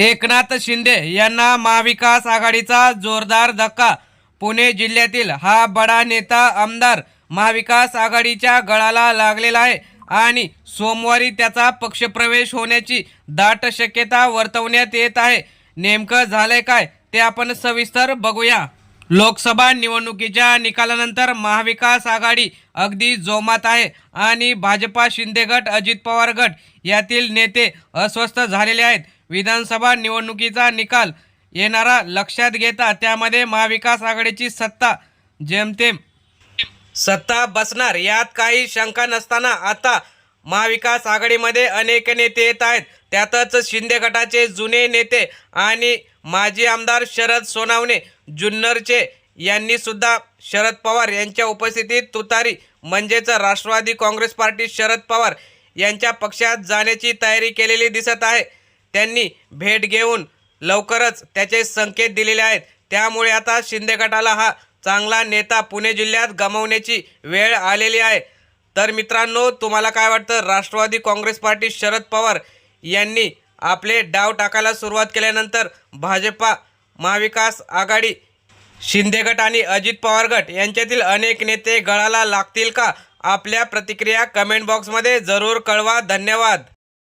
एकनाथ शिंदे यांना महाविकास आघाडीचा जोरदार धक्का. पुणे जिल्ह्यातील हा बडा नेता आमदार महाविकास आघाडीच्या गळाला लागलेला आहे आणि सोमवारी त्याचा पक्षप्रवेश होण्याची दाट शक्यता वर्तवण्यात येत आहे. नेमकं झालंय काय ते आपण सविस्तर बघूया. लोकसभा निवडणुकीच्या निकालानंतर महाविकास आघाडी अगदी जोमात आहे आणि भाजपा शिंदे गट अजित पवार गट यातील नेते अस्वस्थ झालेले आहेत. विधानसभा निवडणुकीचा निकाल येणारा लक्षात घेता त्यामध्ये महाविकास आघाडीची सत्ता जेमतेम. सत्ता बसणार यात काही शंका नसताना आता महाविकास आघाडीमध्ये अनेक नेते येत आहेत. त्यातच शिंदे गटाचे जुने नेते आणि माजी आमदार शरद सोनावणे जुन्नरचे यांनी सुद्धा शरद पवार यांच्या उपस्थितीत तुतारी म्हणजेच राष्ट्रवादी काँग्रेस पार्टी शरद पवार यांच्या पक्षात जाण्याची तयारी केलेली दिसत आहे. त्यांनी भेट घेऊन लवकरच त्याचे संकेत दिलेले आहेत. त्यामुळे आता शिंदे गटाला हा चांगला नेता पुणे जिल्ह्यात गमावण्याची वेळ आलेली आहे. तर मित्रांनो तुम्हाला काय वाटतं? राष्ट्रवादी काँग्रेस पार्टी शरद पवार यांनी आपले डाव टाकायला सुरुवात केल्यानंतर भाजपा महाविकास आघाडी शिंदे गट आणि अजित पवार गट यांच्यातील अनेक नेते गळाला लागतील का? आपल्या प्रतिक्रिया कमेंट बॉक्समध्ये जरूर कळवा. धन्यवाद.